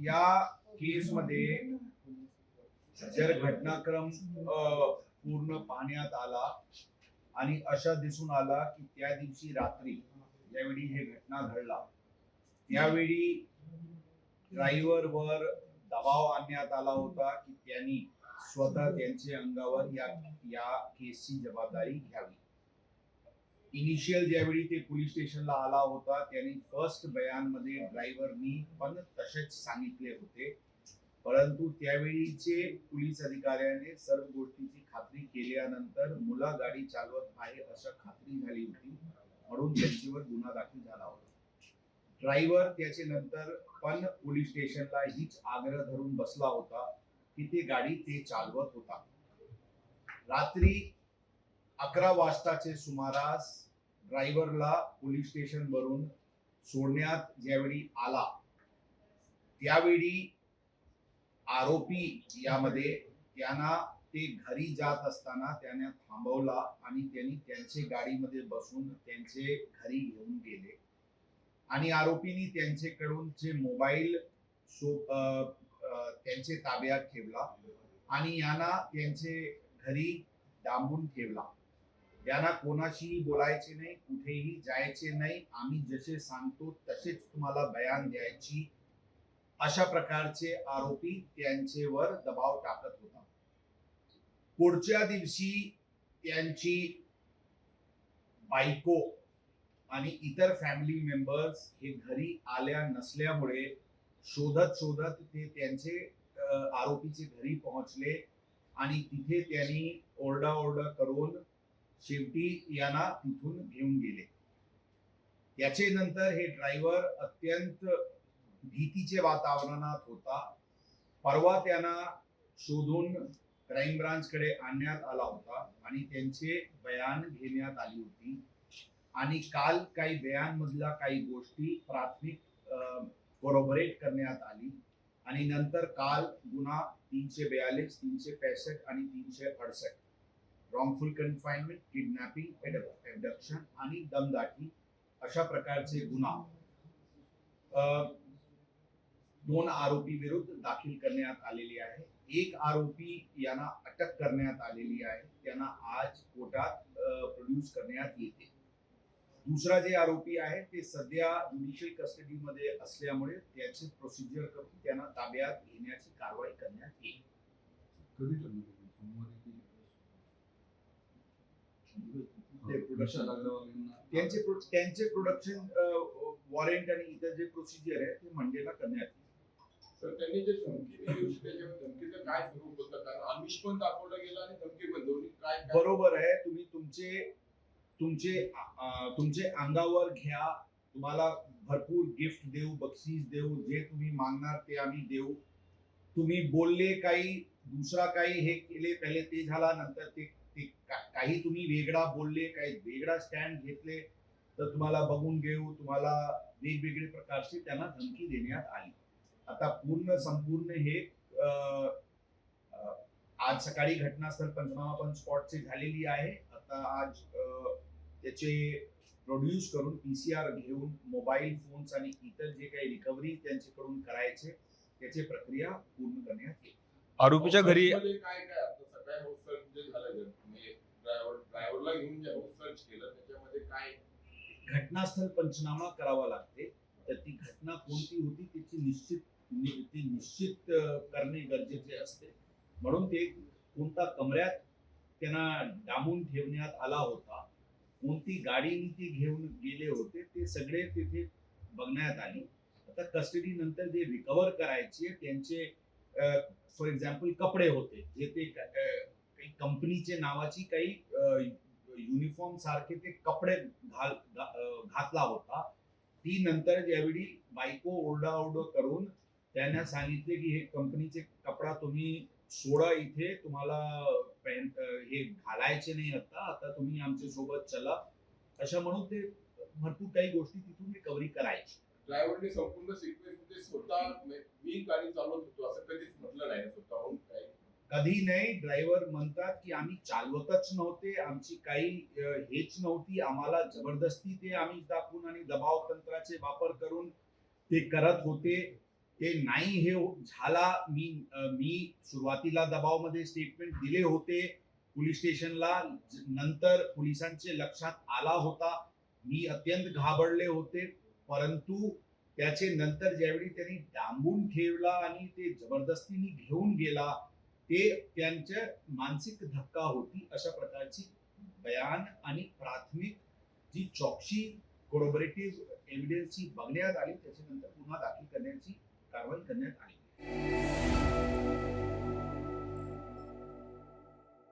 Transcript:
या केसमध्ये जर घटनाक्रम पूर्ण पाहण्यात आला आणि अशा दिसून आला की त्या दिवशी रात्री ज्यावेळी हे घटना घडला त्यावेळी ड्रायव्हर वर दबाव आणण्यात आला होता की त्यांनी स्वतः त्यांच्या अंगावर या या केसची जबाबदारी घ्यावी. इनिशियल ज्यावेळी ते पोलीस स्टेशनला आला होता त्यांनी फर्स्ट बयानमध्ये ड्रायव्हरनी पण तसेच सांगितले होते. परंतु त्यावेळीचे पोलीस अधिकाऱ्याने सर्व गोष्टीची खात्री केल्यानंतर मुला गाडी चालवत आहे अशा खात्री झाली होती. म्हणून त्यांच्यावर गुन्हा दाखल झाला होता. ड्रायव्हर त्याचे नंतर पण पोलीस स्टेशनला हीच आग्रह धरून बसला होता की ते गाडी ते चालवत होता. रात्री अकरा वाजताचे सुमारास ड्रायव्हरला पोलीस स्टेशन वरून सोडण्यात ज्यावेळी आला त्यावेळी आरोपी यामध्ये त्यांना ते घरी जात असताना त्याने थांबवला आणि त्यांनी त्यांचे गाडीमध्ये बसून त्यांचे घरी घेऊन गेले. आणि आरोपींनी त्यांच्याकडून जे मोबाईल सो त्यांचे ताब्यात ठेवला आणि यांना त्यांचे घरी डांबून ठेवला. यांना कोणाशीही बोलायचे नाही कुठेही जायचे नाही. आम्ही जसे सांगतो तसेच तुम्हाला बयान द्यायची. अशा प्रकारचे आरोपी त्यांचेवर दबाव टाकत होता. पुढच्या दिवशी त्यांची बायको आणि इतर फॅमिली मेंबर्स हे घरी आल्या नसल्यामुळे शोधत शोधत ते त्यांचे आरोपीचे घरी पोहोचले आणि तिथे त्यांनी ओरडाओरडा करून शेवटी याला तिथून घेऊन गेले. याचे नंतर हे ड्रायव्हर अत्यंत भीतीचे वातावरणात होता. परवा त्यांना शोधून क्राईम ब्रांचकडे आणण्यात आला होता आणि त्यांचे बयान घेण्यात आली होती. आणि काल काही बयानमधल्या काही गोष्टी प्राथमिक कोरोबरेट करण्यात आली. आणि नंतर काल गुन्हा तीनशे बयालीस तीनशे पैसष्ट आणि तीनशे अडसष्ट. रॉंगफुल कन्फाइनमेंट किडनॅपिंग एबडक्शन आणि दमदाटी अशा प्रकारचे गुन्हा दोन आरोपी विरुद्ध दाखल करण्यात आलेली आहे. एक आरोपी यांना अटक करण्यात आलेली आहे. त्यांना आज कोर्टात प्रोड्यूस करण्यात येते. दुसरा जे आरोपी आहे ते सध्या ज्युडिशियल कस्टडीमध्ये असल्यामुळे त्याचे प्रोसिजर करून त्यांना ताब्यात घेण्याची कारवाई करण्यात येईल कधी ठरलं तुम्ही? सोमवारी की ते production- लक्षात लागल्यावर त्यांचे त्यांचे प्रोडक्शन वॉरंट आणि इतर जे प्रोसिजर आहे ते मंडेला करण्यात तर त्यांनी जे धमकी दिली धमकीचं काय स्वरूप होतं? कारण आमिष पण दाखवलं गेलं आणि धमकी पण दोन्ही काय काय- बरोबर आहे तुम्ही तुमचे तुमचे तुमचे अंगावर घ्या. तुम्हाला भरपूर गिफ्ट देऊ बक्षीस देऊ जे तुम्ही मागणार ते आम्ही देऊ. तुम्ही बोलले काही दुसरा काही हे केले पहिले ते झाला नंतर ते काही तुम्ही वेगळा बोलले काही वेगळा स्टँड घेतले तर तुम्हाला बघून घेऊ तुम्हाला वेगवेगळे प्रकारचे त्यांना धमकी देण्यात आली. आता पूर्ण संपूर्ण हे आज सकाळी घटनास्थळ पंचनामा पण स्पॉटची झालेली आहे. आता आज त्याचे प्रोड्यूस करून पीसीआर घेऊन मोबाईल फोन्स आणि इतर जे काही रिकव्हरी त्यांच्याकडून करायचे त्याची प्रक्रिया पूर्ण करण्यात येईल. आरोपीच्या घरी काय काय आता सकाळी हाऊस सर्च जे झालं जे म्हणजे ड्रायव्हर ड्रायव्हरला घेऊन जे हाऊस सर्च केलं त्याच्यामध्ये काय घटनास्थळ पंचनामा करावा लागते. तर ती घटना कोणती होती त्याची निश्चित ती निश्चित करणे गरजेचे असते. म्हणून ते कोणत्या कमऱ्यात त्यांना डांबून ठेवण्यात आला होता कोणती गाडीने ती घेऊन गेले होते ते सगळे तिथे बघण्यात आली. आता कस्टडी नंतर जे रिकवर करायचे त्यांचे फॉर एक्झाम्पल कपडे होते. जे ते काही कंपनीचे नावाची काही युनिफॉर्म सारखे ते कपडे घाल घातला होता. ती नंतर ज्यावेळी बायको ओरडाओरड करून त्यांना सांगितले की हे कंपनीचे कपडा तुम्ही सोडा इथे. तुम्हाला पॅन्ट हे घालायचे नाही आता. आता तुम्ही आमच्यासोबत चला. अशा म्हणून ते भरपूर काही गोष्टी तिथून रिकव्हरी करायची. ड्रायव्हरने संपूर्ण सिक्वेन्स स्वतः म्हणजे मी गाडी चालवत होतो असं कधीच म्हटलं नाही स्वतःहून. कधी नाही. ड्रायव्हर म्हणतात की आम्ही चालवतच नव्हते. आमची काही हेच नव्हती. आम्हाला जबरदस्ती ते आम्ही दाखवून आणि दबाव तंत्राचे वापर करून ते करत होते. ते नाही हे झाला. मी मी सुरुवातीला दबावमध्ये स्टेटमेंट दिले होते. पोलीस स्टेशनला. नंतर पोलिसांचे लक्षात आला होता. मी अत्यंत घाबरले होते. परंतु त्याचे नंतर ज्यावेळी त्यांनी डांबून ठेवला आणि ते जबरदस्तीने घेऊन गेला ते त्यांच्या मानसिक धक्का होती अशा प्रकारची बयान आणि प्राथमिक जी चौकशी कोरोबरेटिव्ह एव्हिडन्सची बघण्यात आली त्याच्यानंतर पुन्हा दाखल करण्याची कारवाई करण्यात आली.